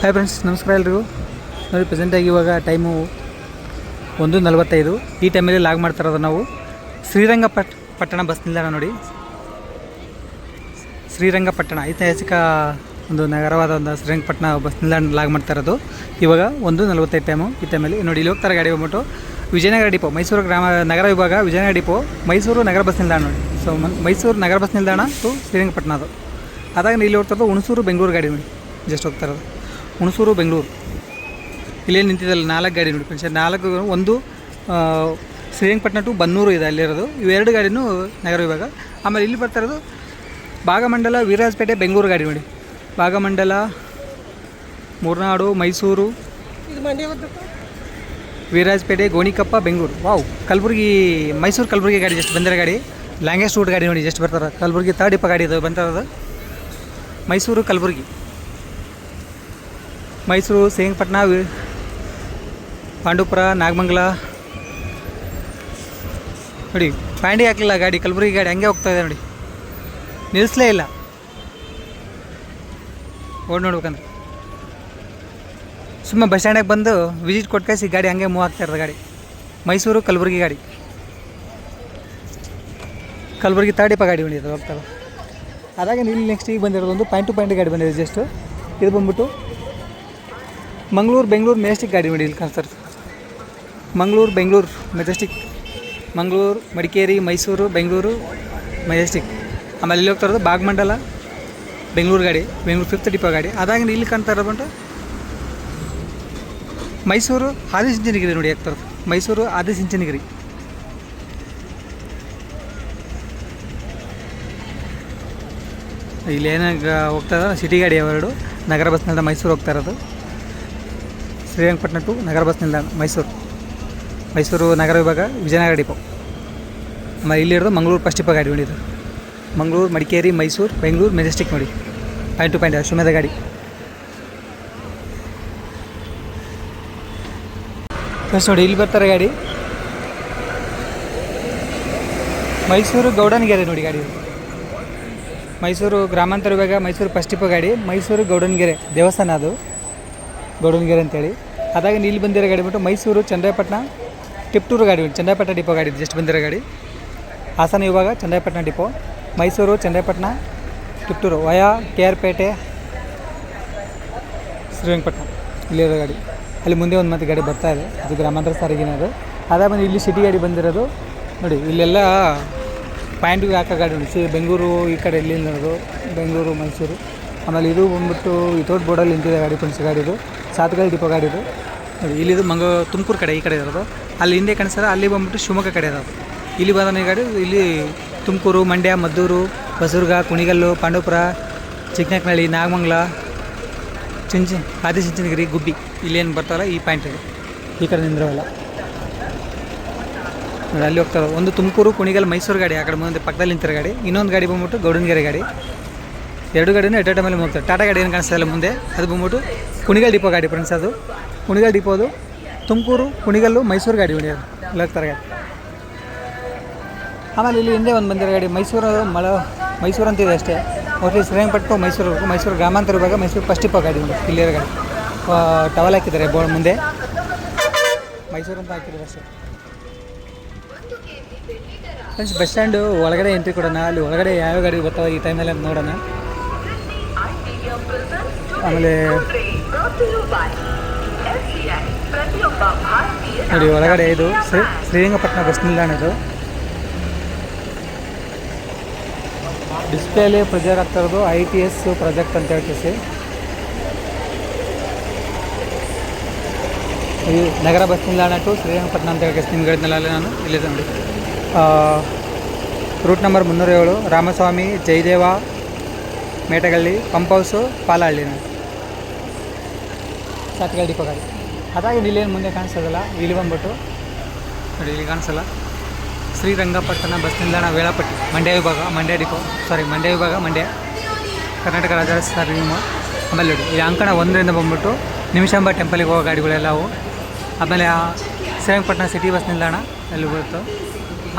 Hi friends ನಮಸ್ಕಾರ ಎಲ್ರಿಗೂ. ನೋಡಿ ಪ್ರೆಸೆಂಟಾಗಿ ಇವಾಗ ಟೈಮು ಒಂದು ನಲವತ್ತೈದು. ಈ ಟೈಮಲ್ಲಿ ಲಾಗ್ ಮಾಡ್ತಾ ಇರೋದು ನಾವು ಶ್ರೀರಂಗಪಟ್, ಪಟ್ಟಣ ಬಸ್ ನಿಲ್ದಾಣ ನೋಡಿ. ಶ್ರೀರಂಗಪಟ್ಟಣ, ಐತಿಹಾಸಿಕ ಒಂದು ನಗರವಾದ ಒಂದು ಶ್ರೀರಂಗಪಟ್ಟಣ ಬಸ್ ನಿಲ್ದಾಣ ಲಾಗ್ ಮಾಡ್ತಾ ಇರೋದು ಇವಾಗ ಒಂದು ನಲವತ್ತೈದು ಟೈಮು ಈ ಟೈಮಲ್ಲಿ ನೋಡಿ, ಇಲ್ಲಿ ಹೋಗ್ತಾರೆ ಗಾಡಿ ಬಂದ್ಬಿಟ್ಟು ವಿಜಯನಗರ ಡಿಪೋ, ಮೈಸೂರು ಗ್ರಾಮ, ನಗರ ವಿಭಾಗ ವಿಜಯನಗರ ಡಿಪೋ, ಮೈಸೂರು ನಗರ ಬಸ್ ನಿಲ್ದಾಣ ನೋಡಿ. ಸೊ ಮೈಸೂರು ನಗರ ಬಸ್ ನಿಲ್ದಾಣ ಟು ಶ್ರೀರಂಗಪಟ್ಟಣ ಅದು. ಅದಾಗ ಇಲ್ಲಿ ಹೋಗ್ತಾ ಹುಣಸೂರು ಬೆಂಗಳೂರು ಗಾಡಿ ನೋಡಿ. ಜಸ್ಟ್ ಹೋಗ್ತಾ ಹುಣಸೂರು ಬೆಂಗಳೂರು. ಇಲ್ಲೇನು ನಿಂತಿದ್ದಲ್ಲ ನಾಲ್ಕು ಗಾಡಿ ನೋಡಿ ಫ್ರೆಂಡ್ಸ್ ನಾಲ್ಕು ಒಂದು ಶ್ರೀರಂಗಪಟ್ಟಣ ಟು ಬನ್ನೂರು ಇದೆ ಅಲ್ಲಿರೋದು. ಇವೆರಡು ಗಾಡಿನೂ ನಗರ ವಿಭಾಗ. ಆಮೇಲೆ ಇಲ್ಲಿ ಬರ್ತಾ ಇರೋದು ಭಾಗಮಂಡಲ ವೀರಾಜಪೇಟೆ ಬೆಂಗಳೂರು ಗಾಡಿ ನೋಡಿ. ಭಾಗಮಂಡಲ ಮೂರ್ನಾಡು ಮೈಸೂರು ವೀರಾಜಪೇಟೆ ಗೋಣಿಕಪ್ಪ ಬೆಂಗಳೂರು. ವಾವ್ ಕಲಬುರಗಿ ಮೈಸೂರು ಕಲಬುರಗಿ ಗಾಡಿ ಜಸ್ಟ್ ಬಂದಿರೋ ಗಾಡಿ. ಲ್ಯಾಂಗ್ವೇಜ್ ರೂಟ್ ಗಾಡಿ ನೋಡಿ ಜಸ್ಟ್ ಬರ್ತಾರೆ ಕಲಬುರಗಿ ತರ್ಡ್ ಇಪ್ಪ ಗಾಡಿ ಇದು ಬಂದಿರೋದು ಮೈಸೂರು ಕಲಬುರಗಿ. ಮೈಸೂರು ಸೇಂಗಪಟ್ಟಣ ಪಾಂಡುಪುರ, ನಾಗಮಂಗಲ. ನೋಡಿ ಪ್ಯಾಂಡಿ ಹಾಕಲಿಲ್ಲ ಗಾಡಿ, ಕಲಬುರಗಿ ಗಾಡಿ, ಹಂಗೆ ಹೋಗ್ತಾ ಇದೆ ನೋಡಿ. ನಿಲ್ಲಿಸಲೇ ಇಲ್ಲ. ಓಡ್ ನೋಡ್ಬೇಕಂದ್ರೆ. ಸುಮ್ಮನೆ ಬಸ್ ಸ್ಟ್ಯಾಂಡಿಗೆ ಬಂದು ವಿಸಿಟ್ ಕೊಟ್ಟು ಕಳಿಸಿ ಗಾಡಿ ಹಂಗೆ ಮೂವ್ ಆಗ್ತಾ ಇರೋದು ಗಾಡಿ. ಮೈಸೂರು, ಕಲಬುರಗಿ ಗಾಡಿ. ಕಲಬುರಗಿ ತಾಡಿಪ ಗಾಡಿ ಬಂದಿದೆ ಹೋಗ್ತಾರೆ ಆದಾಗ ಇಲ್ಲಿ ನೆಕ್ಸ್ಟ್ ಈಗ ಬಂದಿರೋದು ಒಂದು ಪಾಯಿಂಟ್ ಟು ಪಾಯಿಂಟ್ ಗಾಡಿ ಬಂದಿದೆ ಜಸ್ಟ್ ಇದು ಬಂದ್ಬಿಟ್ಟು ಮಂಗಳೂರು, ಬೆಂಗಳೂರು ಮೆಜೆಸ್ಟಿಕ್ ಗಾಡಿ ನೋಡಿ ಇಲ್ಲಿ ಕಾಣಿಸ್ತಾರೆ ಮಂಗಳೂರು, ಬೆಂಗಳೂರು ಮೆಜೆಸ್ಟಿಕ್ ಮಂಗಳೂರು, ಮಡಿಕೇರಿ, ಮೈಸೂರು, ಬೆಂಗಳೂರು ಮೆಜೆಸ್ಟಿಕ್ ಆಮೇಲೆ ಇಲ್ಲಿ ಹೋಗ್ತಾ ಇರೋದು ಭಾಗಮಂಡಲ ಬೆಂಗಳೂರು ಗಾಡಿ, ಬೆಂಗಳೂರು ಫಿಫ್ತ್ ಡಿಪೋ ಗಾಡಿ. ಅದಾಗಿ ಇಲ್ಲಿ ಕಾಣ್ತಾ ಇರೋದು ಬಂದು ಮೈಸೂರು ಆದಿಸಿಂಚನಗಿರಿ ನೋಡಿ ಆಗ್ತಾರೆ ಮೈಸೂರು ಆದಿಸಿಂಚನಗಿರಿ ಇಲ್ಲಿ ಏನಾಗ ಹೋಗ್ತಾ ಇದ್ದಾರೆ ಸಿಟಿ ಗಾಡಿ ಅವೆರಡು ನಗರ ಬಸ್ ನಿಲ್ದಾಣ ಮೈಸೂರು ಹೋಗ್ತಾ ಇರೋದು. ಶ್ರೀರಂಗಪಟ್ಟಣ ಟು ನಗರ ಬಸ್ ನಿಲ್ದಾಣ ಮೈಸೂರು. ಮೈಸೂರು ನಗರ ವಿಭಾಗ ವಿಜಯನಗರ ಡಿಪೋ. ಆಮೇಲೆ ಇಲ್ಲಿರೋದು ಮಂಗಳೂರು ಫಸ್ಟ್ ಡಿಪೋ ಗಾಡಿ ನೋಡಿದ್ದು ಮಂಗಳೂರು, ಮಡಿಕೇರಿ, ಮೈಸೂರು, ಬೆಂಗಳೂರು, ಮೆಜೆಸ್ಟಿಕ್ ನೋಡಿ. ಪಾಯಿಂಟ್ ಟು ಪಾಯಿಂಟ್ ಶಿವಮೊಗ್ಗ ಗಾಡಿ. ಫಸ್ಟ್ ನೋಡಿ, ಇಲ್ಲಿ ಬರ್ತಾರೆ ಗಾಡಿ. ಮೈಸೂರು ಗೌಡನಗೆರೆ ನೋಡಿ ಗಾಡಿ. ಮೈಸೂರು ಗ್ರಾಮಾಂತರ ವಿಭಾಗ ಮೈಸೂರು ಫಸ್ಟ್ ಡಿಪೋ ಗಾಡಿ. ಮೈಸೂರು ಗೌಡನಗೆರೆ ದೇವಸ್ಥಾನ ಅದು. ಗೌಡನಗೆರೆ ಅಂತೇಳಿ. ಅದಾಗ ಇಲ್ಲಿ ಬಂದಿರೋ ಗಾಡಿ ಬಿಟ್ಟು ಮೈಸೂರು, ಚಂದ್ರಾಯಪಟ್ಟಣ, ಟಿಪ್ಟೂರು ಗಾಡಿ ಉಂಟು ಚಂದ್ರಾಯಪಟ್ಟಣ ಡಿಪೋ ಗಾಡಿ ಜಸ್ಟ್ ಬಂದಿರೋ ಗಾಡಿ. ಹಾಸನ ಇವಾಗ Chandrayapatna depot. Mysuru, Chandrayapatna, Tiptur. Via K R Pete Srirangapatna ಇಲ್ಲಿರೋ ಗಾಡಿ. ಅಲ್ಲಿ ಮುಂದೆ ಒಂದು ಮತ್ತೆ ಗಾಡಿ ಬರ್ತಾ ಇದೆ. ಅದು ಗ್ರಾಮಾಂತರ ಸಾರಿಗೆನ ಅದು. ಅದೇ ಬಂದು ಇಲ್ಲಿ ಸಿಟಿ ಗಾಡಿ ಬಂದಿರೋದು. ನೋಡಿ, ಇಲ್ಲೆಲ್ಲ ಪಾಯಿಂಟ್ಗೆ ಹಾಕೋ ಗಾಡಿ ನೋಡಿ. ಬೆಂಗಳೂರು ಈ ಕಡೆ ಇಲ್ಲಿ ನೋಡೋದು ಬೆಂಗಳೂರು, ಮೈಸೂರು. ಆಮೇಲೆ ಇದು ಬಂದ್ಬಿಟ್ಟು ಇತೋಟ್ ಬೋರ್ಡಲ್ಲಿ ನಿಂತಿದೆ ಗಾಡಿ ಫ್ರೆಂಡ್ಸ್ ಗಾಡಿದು ಸಾತ್ಗಾಲ್ ಡಿಪೋ ಗಾಡಿದು ನೋಡಿ ಇಲ್ಲಿದು ಮಂಗ ತುಮಕೂರು ಕಡೆ ಈ ಕಡೆ ಇರೋದು. ಅಲ್ಲಿ ಹಿಂದೆ ಕಾಣಿಸ್ತಾರೆ, ಅಲ್ಲಿ ಬಂದ್ಬಿಟ್ಟು ಶಿವಮೊಗ್ಗ ಕಡೆ ಇರೋದು. ಇಲ್ಲಿ ಬಂದ ಗಾಡಿ ಇಲ್ಲಿ ತುಮಕೂರು, ಮಂಡ್ಯ, ಮದ್ದೂರು, ಹೊಸದುರ್ಗ, ಕುಣಿಗಲ್ಲು, ಪಾಂಡವಪುರ, ಚಿಕ್ಕನಕನಹಳ್ಳಿ, ನಾಗಮಂಗಲ, ಚಿಂಚಿ, ಆದಿಚುಂಚನಗಿರಿ, ಗುಬ್ಬಿ. ಇಲ್ಲೇನು ಬರ್ತಾರಲ್ಲ ಈ ಪಾಯಿಂಟ್ ಇದೆ. ಈ ಕಡೆ ನಿಂದ್ರವಲ್ಲ. ನೋಡಿ, ಅಲ್ಲಿ ಹೋಗ್ತಾರೆ ಒಂದು ತುಮಕೂರು, ಕುಣಿಗಲ್, ಮೈಸೂರು ಗಾಡಿ ಆ ಕಡೆ ಮುಂದೆ ಪಕ್ಕದಲ್ಲಿ ನಿಂತಿರೋ ಗಾಡಿ. ಇನ್ನೊಂದು ಗಾಡಿ ಬಂದ್ಬಿಟ್ಟು ಗೌಡನಗೆರೆ ಗಾಡಿ. ಎರಡು ಗಾಡಿನೂ ಎಟ್ ಟೈಮಲ್ಲಿ ಹೋಗ್ತಾರೆ. ಟಾಟಾ ಗಾಡಿ ಏನು ಕಾಣಿಸ್ತಾ ಇಲ್ಲ ಮುಂದೆ. ಅದು ಬಂದ್ಬಿಟ್ಟು ಕುಣಿಗಲ್ ಡಿಪೋ ಗಾಡಿ ಫ್ರೆಂಡ್ಸ್ ಅದು. ಕುಣಿಗಲ್ ಡಿಪೋದು, ತುಮಕೂರು, ಕುಣಿಗಲ್ಲು, ಮೈಸೂರು ಗಾಡಿ ಹೊಡಿಯೋದು. ಎಲ್ಲ ಹೋಗ್ತಾರೆ ಗಾಡಿ ಆಮೇಲೆ ಇಲ್ಲಿ ಹಿಂದೆ ಒಂದು ಬಂದಿರೋ ಗಾಡಿ, ಮೈಸೂರು ಮಳ, ಮೈಸೂರು ಅಂತಿದೆ ಅಷ್ಟೇ. ಮೋಸ್ಟ್ಲಿ ಶ್ರೀರಂಗಪಟ್ಟು ಮೈಸೂರು ಮೈಸೂರು ಗ್ರಾಮಾಂತರ ವಿಭಾಗ ಮೈಸೂರು ಫಸ್ಟ್ ಇಪ್ಪ ಗಾಡಿ ಇಲ್ಲಿರೋ ಗಾಡಿ. ಟವಲ್ ಹಾಕಿದ್ದಾರೆ ಬೋರ್ಡ್ ಮುಂದೆ. ಮೈಸೂರು ಅಂತ ಹಾಕಿದ್ದಾರೆ ಅಷ್ಟೇ. ಫ್ರೆಂಡ್ಸ್ ಬಸ್ ಸ್ಟ್ಯಾಂಡು ಒಳಗಡೆ ಎಂಟ್ರಿ ಕೊಡೋಣ, ಅಲ್ಲಿ ಒಳಗಡೆ ಯಾವ ಗಾಡಿ ಬರ್ತಾವೆ ಈ ಟೈಮಲ್ಲಿ ಅಂತ ನೋಡೋಣ. ಆಮೇಲೆ ನೋಡಿ ಒಳಗಡೆ ಇದು ಶ್ರೀ ಶ್ರೀರಂಗಪಟ್ಟಣ ಬಸ್ ನಿಲ್ದಾಣ ಇದು ಡಿಸ್ಪ್ಲೇಲಿ ಪ್ರೊಜೆಕ್ಟ್ ಆಗ್ತಾ ಇರೋದು ಐ ಟಿ ಎಸ್ ಪ್ರಾಜೆಕ್ಟ್ ಅಂತ ಹೇಳ್ತೀವಿ ಈ ನಗರ ಬಸ್ ನಿಲ್ದಾಣ ಟು ಶ್ರೀರಂಗಪಟ್ಟಣ ಅಂತ ಹೇಳಿ ನಿಮ್ಗಳಿದ್ನಲ್ಲ ನಾನು ಇಲ್ಲಿದೆ ನೋಡಿ ಆ, ರೂಟ್ ನಂಬರ್ ಮುನ್ನೂರ ಏಳು ರಾಮಸ್ವಾಮಿ ಜಯದೇವ ಮೇಟಗಳ್ಳಿ ಪಂಪ್ ಹೌಸು ಪಾಲಹಳ್ಳಿ ನೋಡಿ ಸಾತ್ಗಲ್ ಡಿಪೋ ಇಲ್ಲಿ ಅದಾಗಿ ಇಲ್ಲೇನು ಮುಂದೆ ಕಾಣಿಸೋದಲ್ಲ? ಇಲ್ಲಿ ಬಂದ್ಬಿಟ್ಟು. ನೋಡಿ, ಇಲ್ಲಿ ಕಾಣಿಸಲ್ಲ. ಶ್ರೀರಂಗಪಟ್ಟಣ ಬಸ್ ನಿಲ್ದಾಣ ವೇಳಾಪಟ್ಟಿ, ಮಂಡ್ಯ ವಿಭಾಗ, ಮಂಡ್ಯ ಡಿಪೋ ಸಾರಿ ಮಂಡ್ಯ ವಿಭಾಗ, ಮಂಡ್ಯ. ಕರ್ನಾಟಕ ರಾಜ್ಯ ನಿಯಮ ಆಮೇಲೆ ನೋಡಿ, ಇಲ್ಲಿ ಅಂಕಣ ಒಂದರಿಂದ ಬಂದ್ಬಿಟ್ಟು ನಿಮಿಷಾಂಬ ಟೆಂಪಲಿಗೆ ಹೋಗೋ ಗಾಡಿಗಳೆಲ್ಲ ಅವು. ಆಮೇಲೆ ಶ್ರೀರಂಗಪಟ್ಟಣ ಸಿಟಿ ಬಸ್ ನಿಲ್ದಾಣ, ಅಲ್ಲಿ ಬರುತ್ತೆ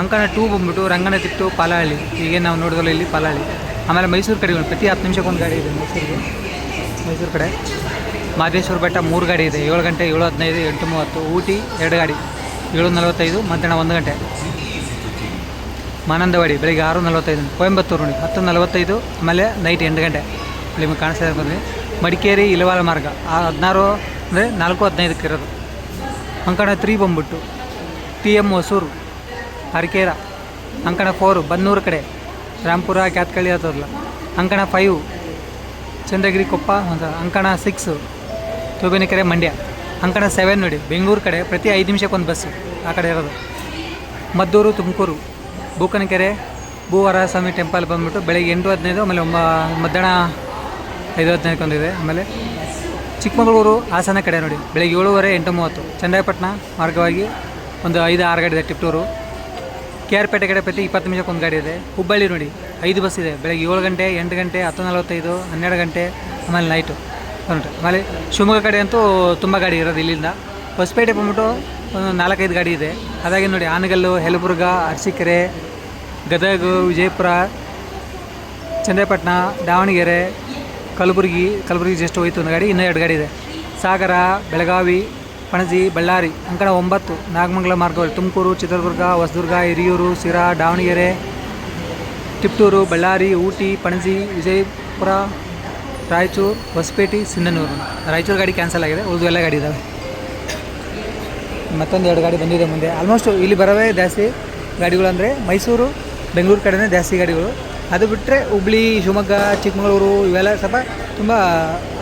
ಅಂಕಣ ಟೂ ಬಂದ್ಬಿಟ್ಟು ರಂಗನತಿಟ್ಟು ಪಾಲಹಳ್ಳಿ ಈಗೇನು ನಾವು ನೋಡಿದ್ರಲ್ಲ ಇಲ್ಲಿ ಪಾಲಹಳ್ಳಿ ಆಮೇಲೆ ಮೈಸೂರು ಕಡೆ ಪ್ರತಿ ಹತ್ತು ನಿಮಿಷಕ್ಕೊಂದು ಗಾಡಿ ಇದೆ ಮೈಸೂರಿಗೆ. ಮೈಸೂರು ಕಡೆ. ಮಾದೇಶ್ವರ ಬೆಟ್ಟ ಮೂರು ಗಾಡಿ ಇದೆ. ಏಳು ಗಂಟೆ, ಏಳು ಹದಿನೈದು, ಎಂಟು ಮೂವತ್ತು, ಊಟಿ ಎರಡು ಗಾಡಿ, ಏಳು ನಲವತ್ತೈದು, ಮಧ್ಯಾಹ್ನ ಒಂದು ಗಂಟೆ. ಮಾನಂದವಾಡಿ, ಬೆಳಿಗ್ಗೆ ಆರು ನಲವತ್ತೈದು, ಕೊಯಂಬತ್ತೂರು ನೋಡಿ, ಹತ್ತು ನಲವತ್ತೈದು, ಆಮೇಲೆ ನೈಟ್ ಎಂಟು ಗಂಟೆ. ನಿಮಗೆ ಕಾಣಿಸ್ತಾ ಇರ್ಬೋದು ಮಡಿಕೇರಿ ಇಲವಾಲ ಮಾರ್ಗ, ಆ ಹದಿನಾರು ಅಂದರೆ ನಾಲ್ಕು ಹದಿನೈದಕ್ಕೆ ಇರೋದು. ಅಂಕಣ ತ್ರೀ ಬಂದ್ಬಿಟ್ಟು ಟಿ ಎಂ ಹೊಸೂರು ಅರಕೇರ ಅಂಕಣ ಫೋರು, ಬನ್ನೂರು ಕಡೆ, ರಾಮ್ಪುರ, ಕ್ಯಾತ್ಕಳ್ಳಿ ಹತ್ತದಲ್ಲ ಅಂಕಣ ಫೈವ್ ಚಂದ್ರಗಿರಿ ಕೊಪ್ಪ ಅಂತ ಅಂಕಣ ಸಿಕ್ಸು ತೂಬಿನಕೆರೆ ಮಂಡ್ಯ. ಅಂಕಣ ಸೆವೆನ್ ನೋಡಿ, ಬೆಂಗಳೂರು ಕಡೆ ಪ್ರತಿ ಐದು ನಿಮಿಷಕ್ಕೊಂದು ಬಸ್ಸು ಆ ಕಡೆ ಇರೋದು. ಮದ್ದೂರು, ತುಮಕೂರು, ಬೂಕನಕೆರೆ ಭೂವರಸ್ವಾಮಿ ಟೆಂಪಲ್ ಬಂದುಬಿಟ್ಟು ಬೆಳಗ್ಗೆ ಎಂಟು ಹದಿನೈದು, ಆಮೇಲೆ ಒಂಬ, ಮಧ್ಯಾಹ್ನ ಐದು ಹದಿನೈದಕ್ಕೊಂದಿದೆ, ಆಮೇಲೆ ಚಿಕ್ಕಮಗಳೂರು ಹಾಸನ ಕಡೆ ನೋಡಿ, ಬೆಳಗ್ಗೆ ಏಳುವರೆ ಎಂಟು ಮೂವತ್ತು ಚನ್ನರಾಯಪಟ್ಟಣ ಮಾರ್ಗವಾಗಿ ಒಂದು ಐದು ಆರು ಗಾಡಿ ಇದೆ ಟಿಪ್ಟೂರು. ಕೆ ಆರ್ ಪೇಟೆ ಕಡೆ ಪ್ರತಿ ಇಪ್ಪತ್ತು ನಿಮಿಷಕ್ಕೆ ಒಂದು ಗಾಡಿ ಇದೆ. ಹುಬ್ಬಳ್ಳಿ ನೋಡಿ, ಐದು ಬಸ್ ಇದೆ, ಬೆಳಗ್ಗೆ ಏಳು ಗಂಟೆ, ಎಂಟು ಗಂಟೆ, ಹತ್ತು ನಲವತ್ತೈದು, ಹನ್ನೆರಡು ಗಂಟೆ, ಆಮೇಲೆ ನೈಟು ಹೊರಟು ಆಮೇಲೆ ಶಿವಮೊಗ್ಗ ಕಡೆ ಅಂತೂ ತುಂಬ ಗಾಡಿ ಇರೋದು ಇಲ್ಲಿಂದ. ಹೊಸಪೇಟೆ ಬಂದ್ಬಿಟ್ಟು ಒಂದು ನಾಲ್ಕೈದು ಗಾಡಿ ಇದೆ. ಅದಾಗಿ ನೋಡಿ, ಆನಗಲ್ಲು, ಹೆಲಬುರ್ಗ, ಅರಸೀಕೆರೆ, ಗದಗ, ವಿಜಯಪುರ, ಚಂದ್ರಪಟ್ಟಣ, ದಾವಣಗೆರೆ, ಕಲಬುರಗಿ ಕಲಬುರಗಿ ಜಸ್ಟ್ ಹೋಯ್ತು ಒಂದು ಗಾಡಿ, ಇನ್ನೂ ಎರಡು ಗಾಡಿ ಇದೆ. ಸಾಗರ, ಬೆಳಗಾವಿ, ಪಣಜಿ, ಬಳ್ಳಾರಿ, ಅಂಕಣ ಒಂಬತ್ತು, ನಾಗಮಂಗಲ ಮಾರ್ಗಗಳು ತುಮಕೂರು, ಚಿತ್ರದುರ್ಗ, ಹೊಸದುರ್ಗ, ಹಿರಿಯೂರು ಸಿರಾ ದಾವಣಗೆರೆ, ತಿಪ್ಟೂರು, ಬಳ್ಳಾರಿ, ಊಟಿ, ಪಣಜಿ, ವಿಜಯಪುರ ರಾಯಚೂರು, ಹೊಸಪೇಟೆ, ಸಿಂಧನೂರು. ರಾಯಚೂರು ಗಾಡಿ ಕ್ಯಾನ್ಸಲ್ ಆಗಿದೆ ಉಳಿದು ಎಲ್ಲ ಗಾಡಿ ಇದ್ದಾವೆ ಮತ್ತೊಂದು ಎರಡು ಗಾಡಿ ಬಂದಿದೆ ಮುಂದೆ. ಆಲ್ಮೋಸ್ಟ್ ಇಲ್ಲಿ ಬರೋವೇ ಜಾಸ್ತಿ ಗಾಡಿಗಳು ಅಂದರೆ ಮೈಸೂರು, ಬೆಂಗಳೂರು ಕಡೆಯೇ ಜಾಸ್ತಿ ಗಾಡಿಗಳು. ಅದು ಬಿಟ್ಟರೆ ಹುಬ್ಳಿ, ಶಿವಮೊಗ್ಗ, ಚಿಕ್ಕಮಗಳೂರು, ಇವೆಲ್ಲ ಸ್ವಲ್ಪ ತುಂಬ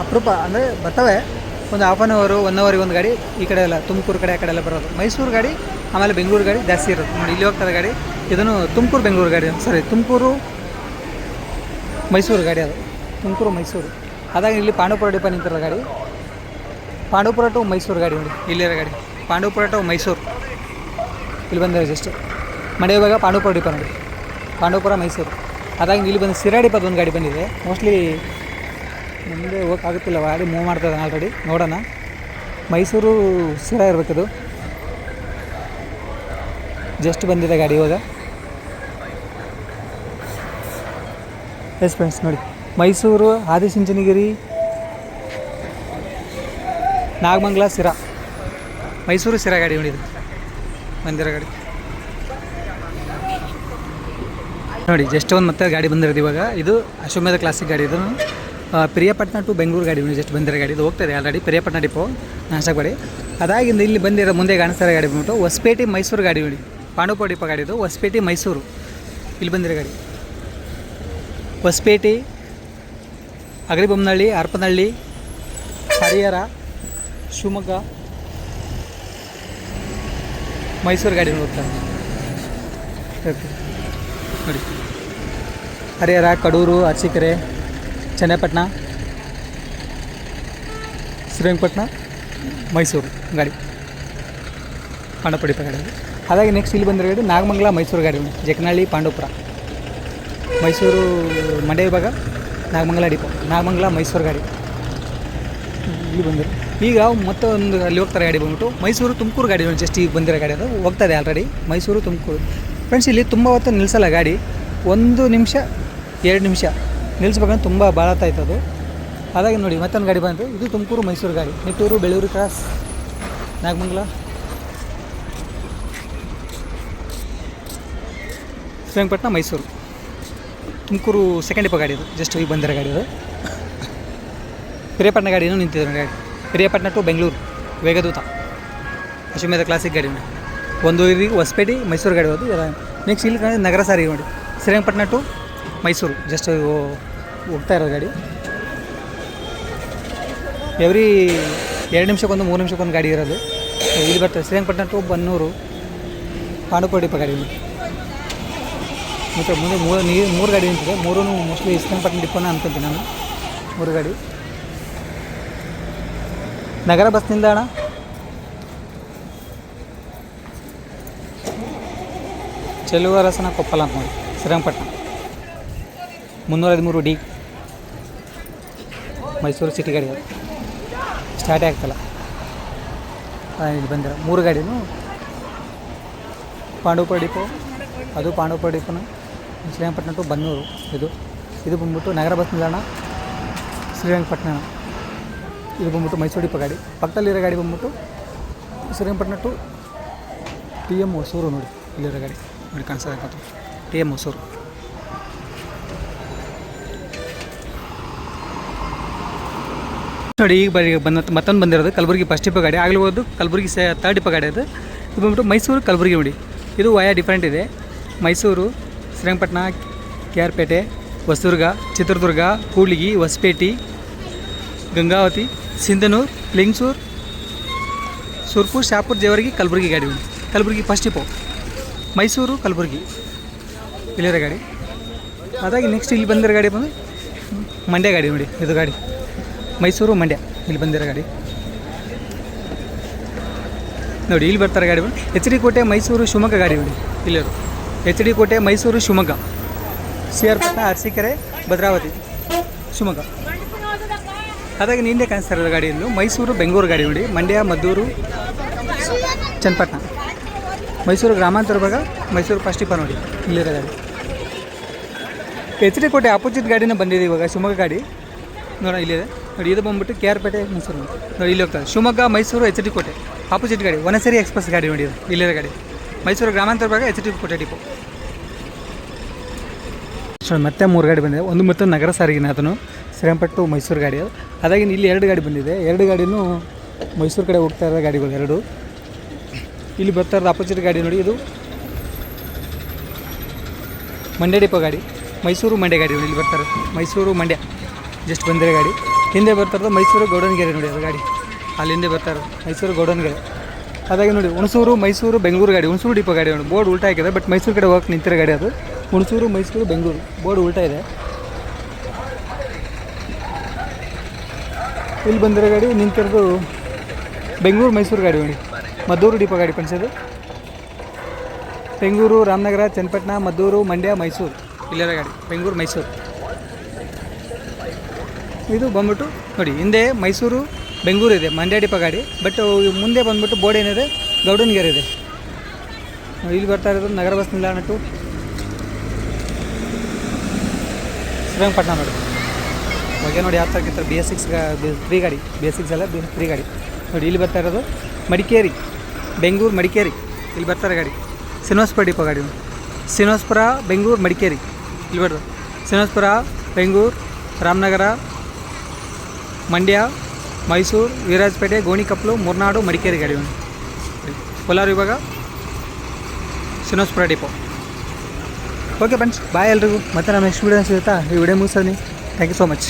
ಅಪರೂಪ ಅಂದರೆ ಬರ್ತವೆ. ಒಂದು ಹಾಫ್ ಆನ್ ಅವರು ಒನ್ ಅವರಿಗೆ ಒಂದು ಗಾಡಿ ಈ ಕಡೆ ಎಲ್ಲ, ತುಮಕೂರು ಕಡೆ ಆ ಕಡೆ ಎಲ್ಲ ಬರೋದು. ಮೈಸೂರು ಗಾಡಿ, ಆಮೇಲೆ ಬೆಂಗಳೂರು ಗಾಡಿ ಜಾಸ್ತಿ ಇರುತ್ತೆ ನೋಡಿ, ಇಲ್ಲಿ ಹೋಗ್ತಾರೆ ಗಾಡಿ. ಇದನ್ನು ತುಮಕೂರು, ಬೆಂಗಳೂರು ಗಾಡಿ ಸಾರಿ ತುಮಕೂರು ಮೈಸೂರು ಗಾಡಿ ಅದು. ತುಮಕೂರು ಮೈಸೂರು. ಅದಾಗ ಇಲ್ಲಿ ಪಾಂಡವಪುರ ಡಿಪ ನಿಂತಿರೋ ಗಾಡಿ. ಪಾಂಡವಪುರ ಟು ಮೈಸೂರು ಗಾಡಿ ನೋಡಿ. ಇಲ್ಲಿರೋ ಗಾಡಿ. ಪಾಂಡವಪುರ ಟು ಮೈಸೂರು. ಇಲ್ಲಿ ಬಂದಿರೋ ಜಸ್ಟ್ ಇವಾಗ ಪಾಂಡವಪುರ ಡಿಪ ನೋಡಿ. ಪಾಂಡವಪುರ, ಮೈಸೂರು. ಅದಾಗಿ ಇಲ್ಲಿ ಬಂದು ಸಿರಾಡಿಪದ ಒಂದು ಗಾಡಿ ಬಂದಿದೆ. ಮೋಸ್ಟ್ಲಿ ಮುಂದೆ ಹೋಗೋಕ್ಕಾಗುತ್ತಿಲ್ಲ ಗಾಡಿ ಮೂವ್ ಮಾಡ್ತಾ ಇದ್ದಾನೆ ಆಲ್ರೆಡಿ ನೋಡೋಣ. ಮೈಸೂರು ಸಿರಾ ಇರಬೇಕದು ಜಸ್ಟ್ ಬಂದಿದೆ ಗಾಡಿ ಇವಾಗ. ಎಸ್ ಫ್ರೆಂಡ್ಸ್ ನೋಡಿ. ಮೈಸೂರು ಆದಿಚುಂಚನಗಿರಿ ನಾಗಮಂಗಲ ಸಿರ ಮೈಸೂರು ಸಿರ ಗಾಡಿ ನೋಡಿದ್ದು ಮಂದಿರ ಗಾಡಿ. ನೋಡಿ ಜಸ್ಟ್ ಒಂದು ಮತ್ತೆ ಗಾಡಿ ಬಂದಿರೋದು ಇವಾಗ. ಇದು ಅಶ್ವಮೇಧ ಕ್ಲಾಸಿಕ್ ಗಾಡಿ ಇದು. ಪ್ರಿಯಪಟ್ಟಣ ಟು ಬೆಂಗಳೂರು ಗಾಡಿ ಜಸ್ಟ್ ಬಂದಿರೋ ಗಾಡಿ. ಇದು ಹೋಗ್ತದೆ ಆಲ್ರೆಡಿ ಪ್ರಿಯಪಟ್ಟಣ ಡಿಪೋ ನಾಶಕ್ ಗಾಡಿ ಅದಾಗಿಂದ ಇಲ್ಲಿ ಬಂದಿರೋ ಮುಂದೆ ಕಾಣಿಸ್ತಾರೆ ಗಾಡಿ ಬಂದ್ಬಿಟ್ಟು ಹೊಸಪೇಟೆ ಮೈಸೂರು ಗಾಡಿ ನೋಡಿ. ಪಾಂಡವಪುರ ಡಿಪೋ ಗಾಡಿ ಇದು, ಹೊಸಪೇಟೆ ಮೈಸೂರು. ಇಲ್ಲಿ ಬಂದಿರೋ ಗಾಡಿ. ಹೊಸಪೇಟೆ ಅಗರಿಬೊಮ್ಮನಹಳ್ಳಿ ಹರಪನಹಳ್ಳಿ ಹರಿಹರ, ಶಿವಮೊಗ್ಗ, ಮೈಸೂರು ಗಾಡಿ ಹೋಗ್ತಾರೆ ಓಕೆ. ನೋಡಿ. ಹರಿಹರ, ಕಡೂರು, ಅರಸೀಕೆರೆ, ಚನ್ನಪಟ್ಟಣ, ಶ್ರೀರಂಗಪಟ್ಟಣ, ಮೈಸೂರು ಗಾಡಿ. ಪಾಂಡವಪುರ ಗಾಡಿ. ಹಾಗಾಗಿ ನೆಕ್ಸ್ಟ್ ಇಲ್ಲಿ ಬಂದಿರೋ ಗಾಡಿ ನಾಗಮಂಗಲ ಮೈಸೂರು ಗಾಡಿ ಜಕನಹಳ್ಳಿ, ಪಾಂಡವಪುರ. ಮೈಸೂರು ಮಂಡ್ಯ ವಿಭಾಗ. ನಾಗಮಂಗಲ ಡಿಪೋ, ನಾಗಮಂಗಲ ಮೈಸೂರು ಗಾಡಿ. ಇಲ್ಲಿ ಬಂದಿರೋ. ಈಗ ಮತ್ತೊಂದು ಅಲ್ಲಿ ಹೋಗ್ತಾರೆ ಗಾಡಿ ಬಂದ್ಬಿಟ್ಟು. ಮೈಸೂರು ತುಮಕೂರು ಗಾಡಿ ಜಸ್ಟ್ ಈಗ ಬಂದಿರೋ ಗಾಡಿ ಅದು. ಹೋಗ್ತಾ ಇದೆ ಆಲ್ರೆಡಿ ಮೈಸೂರು ತುಮಕೂರು. ಫ್ರೆಂಡ್ಸ್ ಇಲ್ಲಿ ತುಂಬ ಹೊತ್ತು ನಿಲ್ಲಿಸಲ್ಲ ಗಾಡಿ. ಒಂದು ನಿಮಿಷ, ಎರಡು ನಿಮಿಷ ನಿಲ್ಲಿಸ್ಬೇಕಂದ್ರೆ ತುಂಬ ಬಾಳತ್ತಾಯ್ತು ಅದು. ಹಾಗಾಗಿ ನೋಡಿ, ಮತ್ತೊಂದು ಗಾಡಿ ಬಂತು ಇದು ತುಮಕೂರು ಮೈಸೂರು ಗಾಡಿ. ನಿಟ್ಟೂರು ಬೆಳೂರು ಕ್ರಾಸ್ ನಾಗಮಂಗಲ. ಶ್ರೀರಂಗಪಟ್ಟಣ, ಮೈಸೂರು. ತುಮಕೂರು ಸೆಕೆಂಡ್ ಇಪ್ಪ ಗಾಡಿ ಅದು. ಜಸ್ಟ್ ಈಗ ಬಂದಿರೋ ಗಾಡಿ ಅದು. ಹಿರಿಯಪಟ್ಟಣ ಗಾಡಿನೂ ನಿಂತಿದೆ ನೋಡಿ ಗಾಡಿ. ಹಿರಿಯಪಟ್ಟಣ ಟು ಬೆಂಗಳೂರು ವೇಗದೂತ ಅಶ್ವಮೇಧ ಕ್ಲಾಸಿಕ್ ಗಾಡಿ ಒಂದು ಊರಿಗೆ ಹೊಸಪೇಟೆ, ಮೈಸೂರು ಗಾಡಿ ಹೋದು ನೆಕ್ಸ್ಟ್ ಇಲ್ಲಿ ನಗರ ಸಾರಿಗೆ ನೋಡಿ ಶ್ರೀರಂಗಪಟ್ಟಣ ಟು ಮೈಸೂರು. ಜಸ್ಟ್ ಹೋಗ್ತಾ ಇರೋ ಗಾಡಿ. ಎವ್ರಿ ಎರಡು ನಿಮಿಷಕ್ಕೊಂದು, ಮೂರು ನಿಮಿಷಕ್ಕೊಂದು ಗಾಡಿ ಇರೋದು. ಇಲ್ಲಿ ಬರ್ತದೆ. ಶ್ರೀರಂಗಪಟ್ಟಣ ಟು ಬನ್ನೂರು ಪಾಂಡುಕೋಡಿಪ್ಪ ಡಿಪ ಗಾಡಿ ಮತ್ತು ಮುಂದೆ ಮೂರು ನೀರು, ಮೂರು ಗಾಡಿ ನಿಂತಿದೆ. ಮೂರೂ ಮೋಸ್ಟ್ಲಿ ಇಸ್ಲಾಂಪಟ್ಟಣ ಡಿಪೋನ ಅನ್ಕೊಂತೀನಿ ನಾನು. ಮೂರು ಗಾಡಿ. ನಗರ ಬಸ್ ನಿಲ್ದಾಣ ಚೆಲುವರಸನ ಕೊಪ್ಪಲ ಅಂತ ನೋಡಿ, ಶ್ರೀರಂಗಪಟ್ಟಣ. ಮುನ್ನೂರ ಹದಿಮೂರು ಡಿ. ಮೈಸೂರು ಸಿಟಿ ಗಾಡಿ ಸ್ಟಾರ್ಟೇ ಆಗ್ತಲ್ಲ. ಇಲ್ಲಿ ಬಂದಿರೋ ಮೂರು ಗಾಡಿನೂ ಪಾಂಡವಪುರ ಡಿಪೋ ಅದು ಪಾಂಡವಪುರ ಡಿಪೋನ ಶ್ರೀರಂಗಪಟ್ಟಣ ಟು ಬನ್ನೂರು. ಇದು ಇದು ಬಂದ್ಬಿಟ್ಟು ನಗರ ಬಸ್ ನಿಲ್ದಾಣ, ಶ್ರೀರಂಗಪಟ್ಟಣ. ಇದು ಬಂದ್ಬಿಟ್ಟು ಮೈಸೂರು ಡಿಪ್ಪ ಗಾಡಿ. ಪಕ್ಕದಲ್ಲಿರೋ ಗಾಡಿ ಬಂದ್ಬಿಟ್ಟು Srirangapatna to T M Hosur ನೋಡಿ. ಇಲ್ಲಿರೋ ಗಾಡಿ ನೋಡಿ ಕಾಣಿಸೋದು ಟಿ ಎಂ ಹೊಸೂರು. ನೋಡಿ, ಈಗ ಬರೀ ಬಂದ ಮತ್ತೊಂದು ಬಂದಿರೋದು ಕಲಬುರಗಿ ಫಸ್ಟ್ ಡಿಪೋ ಗಾಡಿ. ಆಗಲೂ ಹೋದು ಕಲಬುರಗಿ ಸೆ ತರ್ಡ್ ಇಪ್ಪ ಗಾಡಿ ಅದು. ಇದು ಬಂದ್ಬಿಟ್ಟು ಮೈಸೂರು ಕಲಬುರಗಿ ನೋಡಿ. ಇದು ವಯ ಡಿಫ್ರೆಂಟ್ ಇದೆ. ಮೈಸೂರು ಶ್ರೀರಂಗಪಟ್ಟಣ ಕೆ ಆರ್ ಪೇಟೆ ಹೊಸದುರ್ಗ, ಚಿತ್ರದುರ್ಗ, ಕೂಡ್ಲಿಗಿ, ಹೊಸಪೇಟೆ, ಗಂಗಾವತಿ, ಸಿಂಧನೂರು, ಲಿಂಗ್ಸೂರು ಸುರ್ಪುರ್ ಶಾಪುರ್, ಜೇವರ್ಗಿ, ಕಲಬುರಗಿ ಗಾಡಿ ಕಲಬುರಗಿ ಫಸ್ಟ್ ಡಿಪೋ ಮೈಸೂರು, ಕಲಬುರಗಿ. ಇಲ್ಲಿರೋ ಗಾಡಿ. ಅದಾಗಿ ನೆಕ್ಸ್ಟ್ ಇಲ್ಲಿ ಬಂದಿರೋ ಗಾಡಿ ಬಂದು ಮಂಡ್ಯ ಗಾಡಿ ನೋಡಿ, ಇದು ಗಾಡಿ. ಮೈಸೂರು, ಮಂಡ್ಯ ಇಲ್ಲಿ ಬಂದಿರೋ ಗಾಡಿ. ನೋಡಿ, ಇಲ್ಲಿ ಬರ್ತಾರೆ ಗಾಡಿ ಬಂದು. ಎಚ್ ಡಿ ಕೋಟೆ, ಮೈಸೂರು, ಶಿವಮೊಗ್ಗ ಗಾಡಿ ನೋಡಿ ಇಲ್ಲಿರು H D Kote, Mysuru, Shivamogga. C R ಪಟ್ಟಣ ಅರಸೀಕೆರೆ, ಭದ್ರಾವತಿ, ಶಿವಮೊಗ್ಗ. ಅದಾಗಿ ನಿಂದೆ ಕಾಣಿಸ್ತಾ ಇರೋದು ಗಾಡಿಯಲ್ಲೂ ಮೈಸೂರು, ಬೆಂಗಳೂರು ಗಾಡಿ ನೋಡಿ. ಮಂಡ್ಯ, ಮದ್ದೂರು, ಚನ್ನಪಟ್ಟಣ. ಮೈಸೂರು ಗ್ರಾಮಾಂತರ ಭಾಗ, ಮೈಸೂರು ಫಸ್ಟ್ ಟಿಪ್ಪ ನೋಡಿ. ಇಲ್ಲಿರೋ ಗಾಡಿ. ಎಚ್ ಡಿ ಕೋಟೆ ಅಪೋಸಿಟ್ ಗಾಡಿನ ಬಂದಿದೆ ಇವಾಗ, ಶಿವಮೊಗ್ಗ ಗಾಡಿ. ನೋಡೋಣ, ಇಲ್ಲಿದೆ. ನೋಡಿ, ಇದು ಬಂದ್ಬಿಟ್ಟು ಕೆ ಆರ್ ಪೇಟೆ, ಮೈಸೂರು. ನೋಡಿ, ಇಲ್ಲಿ ಹೋಗ್ತದೆ Shivamogga, Mysuru, H D Kote. Opposite ಗಾಡಿ ವನಸರಿ ಎಕ್ಸ್ಪ್ರೆಸ್ ಗಾಡಿ ನೋಡಿ ಇಲ್ಲಿರೋ ಗಾಡಿ. ಮೈಸೂರು ಗ್ರಾಮಾಂತರ ಭಾಗ H D Kote depot. So ಮತ್ತೆ ಮೂರು ಗಾಡಿ ಬಂದಿದೆ. ಒಂದು ಮತ್ತು ನಗರ ಸಾರಿಗೆನ ಅದನ್ನು. ಶ್ರೀರಂಪಟ್ಟು ಮೈಸೂರು ಗಾಡಿ. ಅದಾಗಿನ ಅದಾಗಿ ಇಲ್ಲಿ ಎರಡು ಗಾಡಿ ಬಂದಿದೆ. ಎರಡು ಗಾಡಿನೂ ಮೈಸೂರು ಕಡೆ ಹೋಗ್ತಾ ಇರೋ ಗಾಡಿಗಳು ಎರಡು. ಇಲ್ಲಿ ಬರ್ತಾ ಇರೋದು ಅಪೋಸಿಟ್ ಗಾಡಿ ನೋಡಿ, ಇದು ಮಂಡ್ಯ ಡಿಪೋ ಗಾಡಿ. ಮೈಸೂರು ಮಂಡ್ಯ ಗಾಡಿ ಇಲ್ಲಿ ಬರ್ತಾರೆ ಮೈಸೂರು ಮಂಡ್ಯ ಜಸ್ಟ್ ಬಂದಿರೋ ಗಾಡಿ. ಹಿಂದೆ ಬರ್ತಾ ಇರೋದು ಮೈಸೂರು ಗೌಡನಗೆರೆ ನೋಡಿ, ಅದು ಗಾಡಿ. ಅಲ್ಲಿ ಹಿಂದೆ ಬರ್ತಾರೆ ಮೈಸೂರು ಗೌಡನಗೆರೆ. ಅದಾಗಿ ನೋಡಿ, ಹುಣಸೂರು, ಮೈಸೂರು, ಬೆಂಗಳೂರು ಗಾಡಿ, ಹುಣಸೂರು ಡಿಪೋ ಗಾಡಿ ನೋಡಿ, ಬೋರ್ಡ್ ಉಲ್ಟಾ ಹಾಕಿದೆ ಬಟ್ ಮೈಸೂರು ಕಡೆ ಹೋಗಕ್ಕೆ ನಿಂತಿರೋ ಗಾಡಿ ಅದು. ಹುಣಸೂರು, ಮೈಸೂರು, ಬೆಂಗಳೂರು, ಬೋರ್ಡ್ ಉಲ್ಟಾ ಇದೆ. ಇಲ್ಲಿ ಬಂದಿರೋ ಗಾಡಿ ನಿಂತಿರೋದು ಬೆಂಗಳೂರು, ಮೈಸೂರು ಗಾಡಿ ನೋಡಿ. ಮದ್ದೂರು ಡಿಪೋ ಗಾಡಿ ಪಂಚದು ಬೆಂಗಳೂರು, ರಾಮನಗರ, ಚನ್ನಪಟ್ಟಣ, ಮದ್ದೂರು, ಮಂಡ್ಯ, ಮೈಸೂರು. ಇಲ್ಲೆಲ್ಲ ಗಾಡಿ, ಬೆಂಗಳೂರು, ಮೈಸೂರು. ಇದು ಬಂದ್ಬಿಟ್ಟು ನೋಡಿ, ಹಿಂದೆ ಮೈಸೂರು ಬೆಂಗಳೂರು ಇದೆ ಮಂಡ್ಯ ಡಿಪ ಗಾಡಿ ಬಟ್ ಮುಂದೆ ಬಂದ್ಬಿಟ್ಟು ಬೋರ್ಡ್ ಏನಿದೆ ಗೌಡನ್ಗೆರೆ ಇದೆ. ಇಲ್ಲಿ ಬರ್ತಾ ಇರೋದು ನಗರ ಬಸ್ ನಿಲ್ದಾಣ ಟು ಶ್ರೀರಂಗಪಟ್ಟಣ ನೋಡಿ ಬಗ್ಗೆ ನೋಡಿ ಯಾವ ಥರ ಬಿ ಎಸ್ ಸಿಕ್ಸ್ ತ್ರೀ ಗಾಡಿ ಬಿ ಎಸ್ ಸಿಕ್ಸ್ ಅಲ್ಲ ಬಿ ಗಾಡಿ. ನೋಡಿ ಇಲ್ಲಿ ಬರ್ತಾ ಇರೋದು ಮಡಿಕೇರಿ, ಬೆಂಗಳೂರು, ಮಡಿಕೇರಿ. ಇಲ್ಲಿ ಬರ್ತಾರೆ ಗಾಡಿ, ಸಿನೋಸ್ಪುರ ಡಿಪೋ ಗಾಡಿ ಸಿನೋಸ್ಪುರ, ಬೆಂಗಳೂರು, ಮಡಿಕೇರಿ. ಇಲ್ಲಿ ಬರ್ತದೆ ಸಿನೋಸ್ಪುರ, ಬೆಂಗಳೂರು, ರಾಮನಗರ, ಮಂಡ್ಯ ಮೈಸೂರು ವೀರಾಜಪೇಟೆ ಗೋಣಿಕೊಪ್ಪಲು ಮೂರ್ನಾಡು ಮಡಿಕೇರಿ ಗಾಡಿ ಒಂದು ಕೋಲಾರ ವಿಭಾಗ ಶ್ರೀನಿವಾಸಪುರ ಡಿಪೋ ಓಕೆ ಬನ್ಸ್ ಬಾಯ್ ಎಲ್ರಿಗೂ ಮತ್ತೆ ನಮ್ಮ ನೆಕ್ಸ್ಟ್ ವೀಡಿಯೋ ಸಿಗುತ್ತಾ ಈ ವಿಡಿಯೋ ಮುಗಿಸೋನಿ ಥ್ಯಾಂಕ್ ಯು ಸೋ ಮಚ್